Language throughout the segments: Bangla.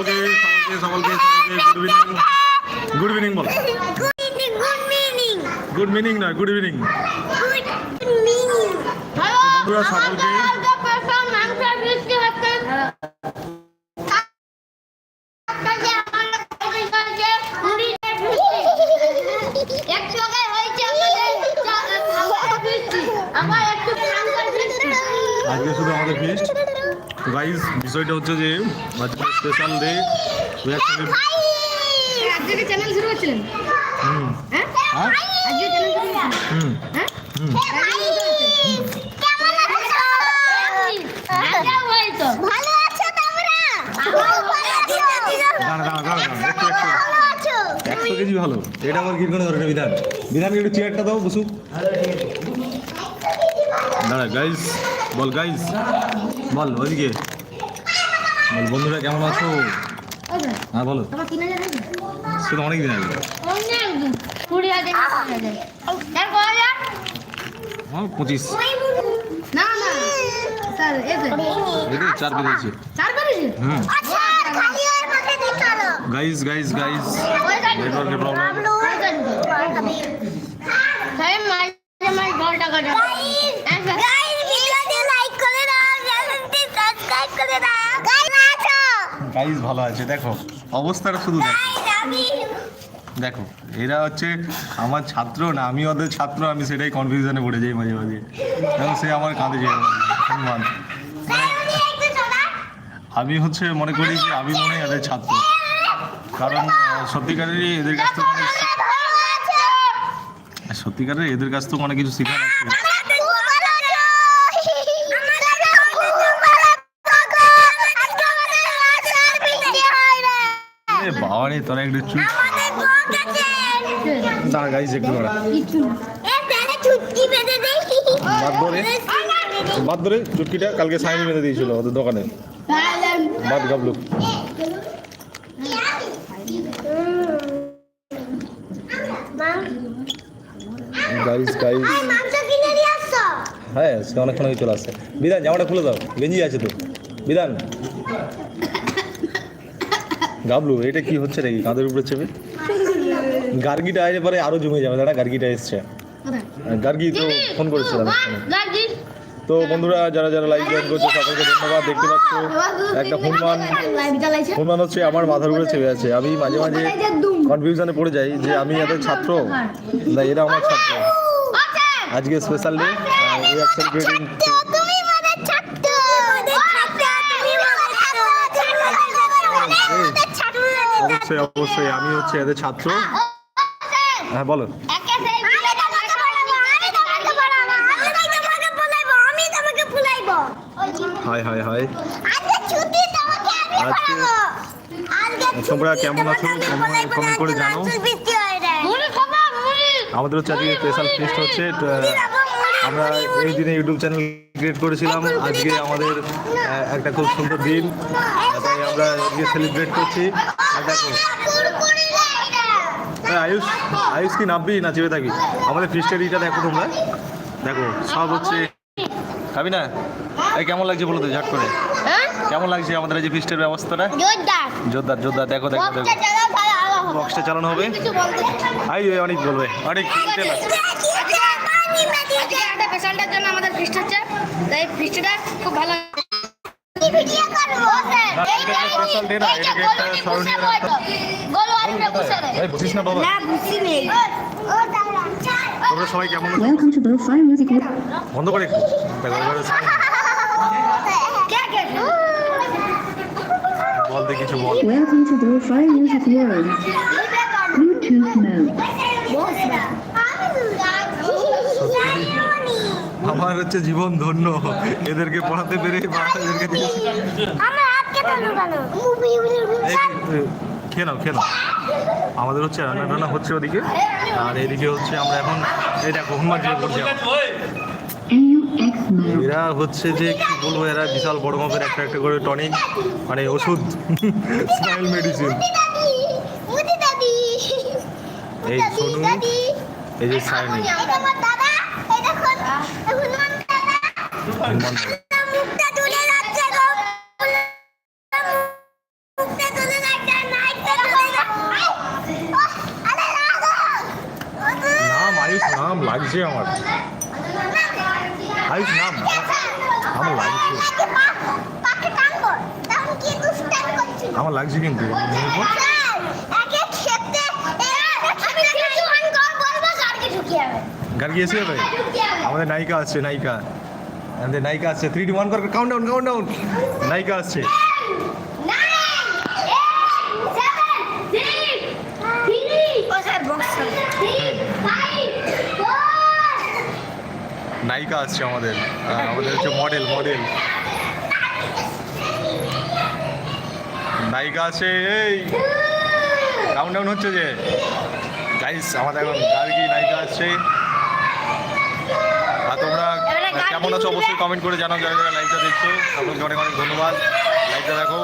সকলকে সকলকে সকলকে সকলকে গুড ইভিনিং গুড ইভিনিং বল। গুড মিনিং নয় গুড ইভিনিং বন্ধুরা, সকলকে। আজকে শুধু আমাদের ফিস্ট তো গাইজ বিষয়টা হচ্ছে যে আজকে স্পেশাল ডে আজকে চ্যানেল শুরু করছিলেন? হুম। হ্যাঁ? হ্যাঁ? আজকে চ্যানেল শুরু করছিলেন? হুম। হ্যাঁ? হুম। ভালো আছো তোমরা? একশো কেজি ভালো। এটা আমার বিধান। বিধানকে একটু চেয়ারটা দাও বসুক। দাঁড়া গাইস বল গাইজ বল ওইদিকে বল, বন্ধুরা, কেমন আছো? হ্যাঁ বলো? সে তো অনেক দিন আগে। আমার পঁচিশ। চার হুম। গাইস ওই গাড়ি নেটওয়ার্কের প্রবলেম গাইস ভালো আছে দেখো। অবস্থাটা শুধু দেখো। দেখো এরা হচ্ছে আমার ছাত্র না আমি ওদের ছাত্র আমি সেটাই কনফিউশনে পড়ে যাই মাঝে মাঝে। এবং সে আমার কাঁধে যায় আমি হচ্ছে মনে করি যে আমি মনে হয় এদের ছাত্র। কারণ সত্যিকারেরই এদের কাছ থেকে সত্যিকারের এদের কাছ থেকে অনেক কিছু শেখার আছে এ বাবা রে তোরা একটু চুপ দাঁড়া গাইস একটু দাঁড়া। বাদ ধরে। বাদ ধরে চুটকিটা কালকে সাইনি বেঁধে দিয়েছিল ওদের দোকানে। বাদ গাবলুক গাইস গাইস হ্যাঁ সে অনেকক্ষণ আগে চলে আসছে। বিধান জামাটা খুলে দাও। গেঞ্জি আছে তো। বিধান। গাবলু এটা কি হচ্ছে নাকি কাঁধের উপরে চেপে গার্গিটা আসলে পরে আরও জমে যাবে দাঁড়া গার্গিটা এসছে? গার্গি তো ফোন করেছিলাম। তো বন্ধুরা যারা যারা লাইভ জয়েন করছে সকলকে ধন্যবাদ দেখতে পাচ্ছ একটা হনুমান। হনুমান হচ্ছে আমার মাথার উপরে চেপে আছে আমি মাঝে মাঝে কনফিউশনে পড়ে যাই যে আমি এদের ছাত্র না এরা আমার ছাত্র আজকে special day we are celebrating অবশ্যই অবশ্যই। আমি হচ্ছে এদের ছাত্র। হ্যাঁ বলো হাই হাই হাই। তোমরা কেমন আছো? কমেন্ট- করে মুড়ি। আমাদের হচ্ছে আজকে স্পেশাল ফিস্ট হচ্ছে তো, আমরা এই দিনে ইউটিউব চ্যানেল ক্রিয়েট করেছিলাম। আজকে আমাদের একটা খুব সুন্দর দিন। তাই আমরা আজকে সেলিব্রেট করছি। দেখো। আয়ুষ আয়ুষ কি নামবি না চেপে থাকবি? আমাদের ফিস্টের ইটা দেখো তোমরা। দেখো সব হচ্ছে খাবি না? এই কেমন লাগছে বলো তো ঝট করে? হ্যাঁ? কেমন লাগছে আমাদের এই যে ফিস্টের ব্যবস্থাটা? জোরদার। জোরদার দেখো দেখো দেখো। বক্সটা চালানো হবে। আই অনেক বলবে। অনেক একটা পেশেন্টের জন্য আমাদের ফিস্ট হচ্ছে। তাই ফিস্টটা খুব ভালো সবাই কেমন. বন্ধ করে দেখো বল দে কিছু বল। Welcome to Bowfire Music World. Bluetooth mode. আমার হচ্ছে জীবন ধন্য। এদেরকে পড়াতে পেরে বা এদেরকে খেয়ে নাও খেয়ে নাও। আমাদের হচ্ছে রান্না টান্না হচ্ছে ওদিকে। আর এদিকে হচ্ছে আমরা এখন এটা হুমার যে করছি. এরা হচ্ছে যে কি বলব এরা বিশাল বড় মাপের একটা একটা করে টনিক মানে ওষুধ স্মাইল মেডিসিন। এই সোনু এই যে সায়নি। নাম আয়ুষ, নাম লাগছে আমার। আয়ুষ, নাম আমার। লাগছে। আমার লাগছে কিন্তু। গার্গি এসে যাবে আমাদের নায়িকা আসছে নায়িকা। আমাদের নায়িকা আসছে থ্রি টু ওয়ান করে কাউন্ট ডাউন কাউন্ট ডাউন নায়িকা আসছে নায়িকা আসছে আমাদের। আমাদের হচ্ছে মডেল মডেল নায়িকা আছে, এই। কাউন্ট ডাউন হচ্ছে যে। গাইস আমাদের এখন গার্গি নায়িকা তোমরা কেমন আছো অবশ্যই কমেন্ট করে জানাও যারা যারা লাইভটা দেখছ সকলকে অনেক অনেক ধন্যবাদ। লাইভটা দেখো।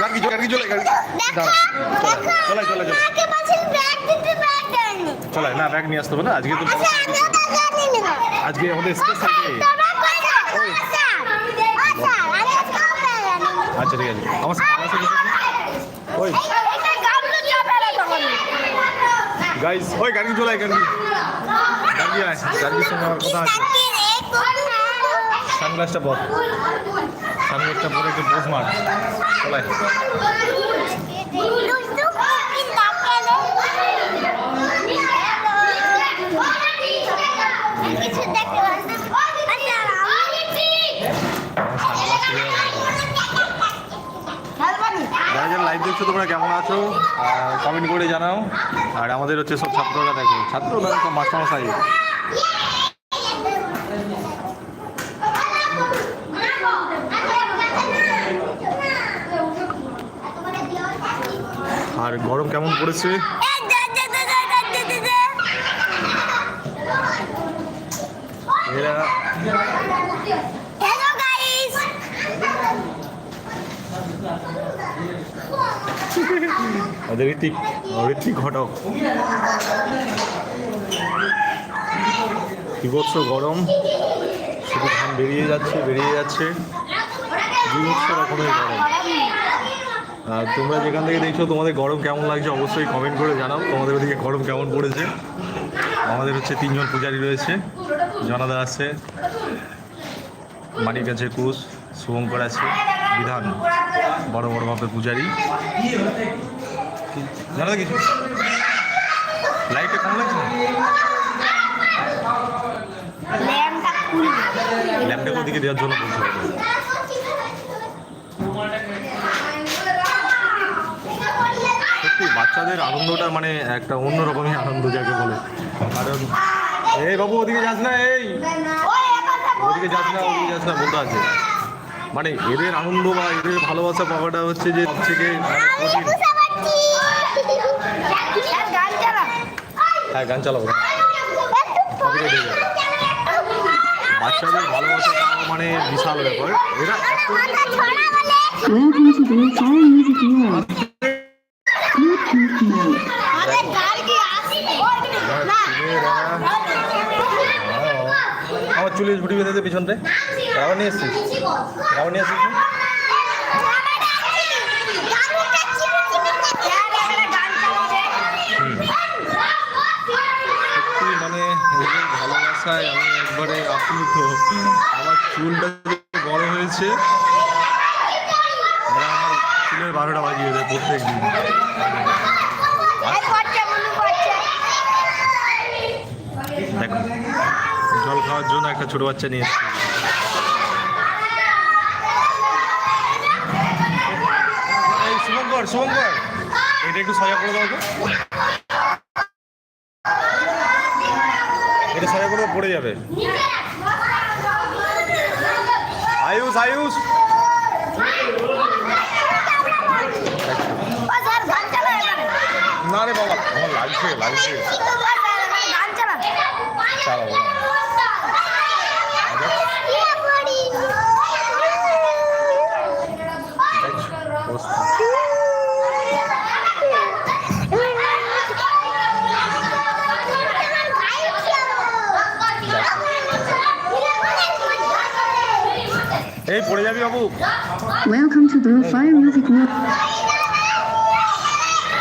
গার্গি গার্গি চলে গার্গি চলে চলে না ব্যাগ নিয়ে আসতে হবে না আজকে তো আচ্ছা আজকে আমাদের স্পেশাল ডে আমি আজকে ব্যাগ আনিনি আচ্ছা ঠিক আছে। আমার ওই। গাইস ওই গার্গি চলে গার্গি গার্গি আয়? গার্গির সঙ্গে আমার কথা আছে? সানগ্লাসটা পর সানগ্লাসটা পরে একটু পোজ মার। চলাই কিছু দেখতে পাচ্ছি যারা দেখছ তোমরা? কেমন আছো? কমেন্ট করে জানাও। আর আমাদের হচ্ছে সব ছাত্ররা দেখো। ছাত্র না সব মাস্টারমশাই। আর গরম কেমন পড়েছে? এরা হ্যালো গাইস ওদের ঋতিক ঋতিক ঘটক। বিভৎস গরম? শুধু ঘাম বেরিয়ে যাচ্ছে বেরিয়ে যাচ্ছে। রকমের গরম। আর তোমরা যেখান থেকে দেখছ তোমাদের গরম কেমন লাগছে, অবশ্যই কমেন্ট করে জানাও। তোমাদের ওদিকে গরম কেমন পড়েছে? আমাদের হচ্ছে তিনজন পূজারি রয়েছে। জনাদা আছে, মানিক আছে কুশ শুভঙ্কর আছে বিধান, বড় বড় বাপের পূজারি। জানা কিছু? লাইটটা কম লাগছে? ল্যাম্পটা ওদিকে দেওয়ার জন্য বলছে? সত্যি বাচ্চাদের আনন্দটা মানে একটা অন্যরকমই আনন্দ যাকে বলে। কারণ এই বাবু ওদিকে যাস না এই। ওদিকে যাস না ওদিকে যাস না বলতে আছে। মানে এদের আনন্দ বা এদের ভালোবাসা পাওয়াটা হচ্ছে যে সব থেকে কঠিন গান হ্যাঁ গান চালাবো। বাচ্চাদের ভালোবাসা পাওয়া মানে বিশাল ব্যাপার এরা আমার চুলে ঝুটি বেঁধে পিছনতে রাবার নিয়ে এসছিস রাবার নিয়ে এসছিস না? সত্যি মানে এদের ভালোবাসায় আমি একবারে আপ্লুত। আমার চুলটা বড় হয়েছে ওরা আমার চুলের বারোটা বাজিয়ে দেয় প্রত্যেক দিন দেখো জল খাওয়ার জন্য একটা ছোট বাচ্চা নিয়ে এসেছি। শুভঙ্কর শুভঙ্কর। এটা একটু সাজা করে দাও তো এটা সাজা করে দাও, পড়ে যাবে? আয়ুষ আয়ুষ। না রে বাবা আমার লাগছে লাগছে চালাবো না। দেখছ, অবস্থা। এই পড়ে যাবি বাবু। To Blue Fire Music World.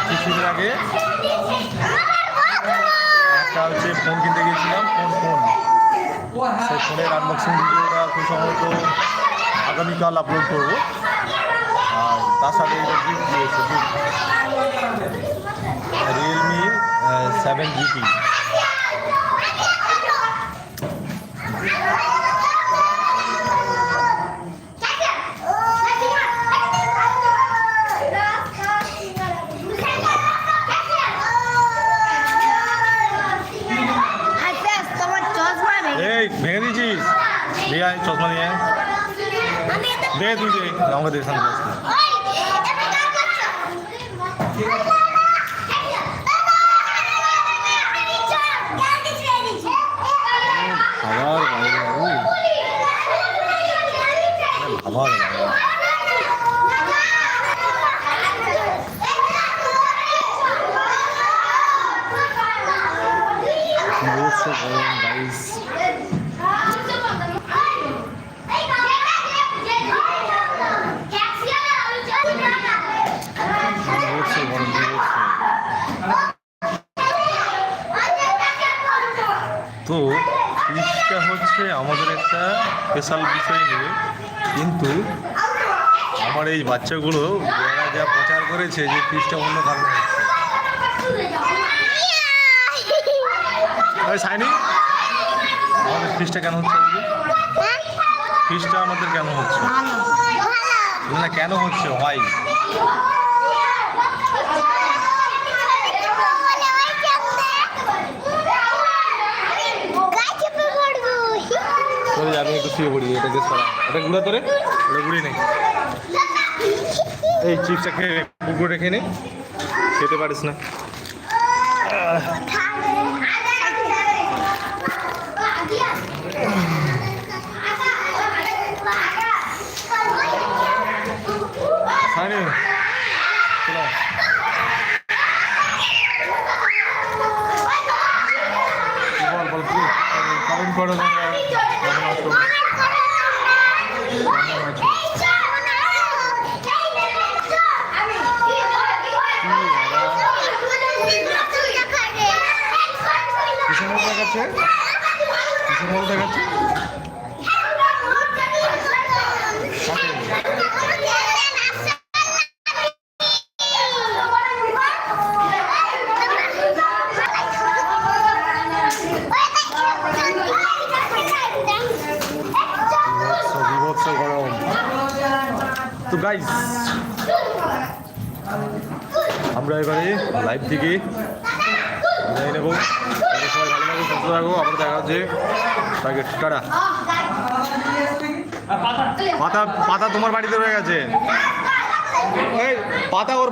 কিছুদিন আগে একটা হচ্ছে ফোন কিনতে গিয়েছিলাম ফোন ফোন সেই ফোনের আনবক্সিং ভিডিওটা খুব সম্ভবত আগামীকাল আপলোড করব। আর তার সাথে এটা গিফট দিয়েছে রিয়েলমি সেভেন জিপি আচ্ছা তোমার চশমা ভেঙে এই ভেঙে দিয়েছিস দিয়ে আয় চশমা নিয়ে। আয়। দে তুই দে আমাকে দে সামনে। আবার আবার কি বলছো গরম কি বলছো তো ফিশটা হচ্ছে আমাদের একটা স্পেশাল বিষয় নিয়ে। কিন্তু আমার এই বাচ্চাগুলো যারা যা প্রচার করেছে যে ফিশটা অন্য কারণে হচ্ছে। সাইনি আমাদের ফিশটা কেন হচ্ছে ফিশটা আমাদের কেন হচ্ছে? না কেন হচ্ছে? ভাই যাবে একটু শুয়ে পড়ি এটাকে সরা এটা গুঁড়া তোরে? ওটা গুঁড়ি নেই এই চিপসটা খেয়ে নে, কুকুরে খেয়ে নে। খেতে পারিস না। সাইনি চলো কি বল বল কি? কমেন্ট করো না কেমন আছো কিসের মতো দেখাচ্ছে কিসের মতো দেখাচ্ছে বিভৎস বিভৎস গরম তো গাইস আমরা এবারে লাইভ থেকে বিদায় নেব। সবাই ভালো থাকো, সুস্থ থাকো। আবার দেখা হচ্ছে টার্গেট টাটা পাতা পাতা তোমার বাড়িতে রয়ে গেছে। পাতা ওর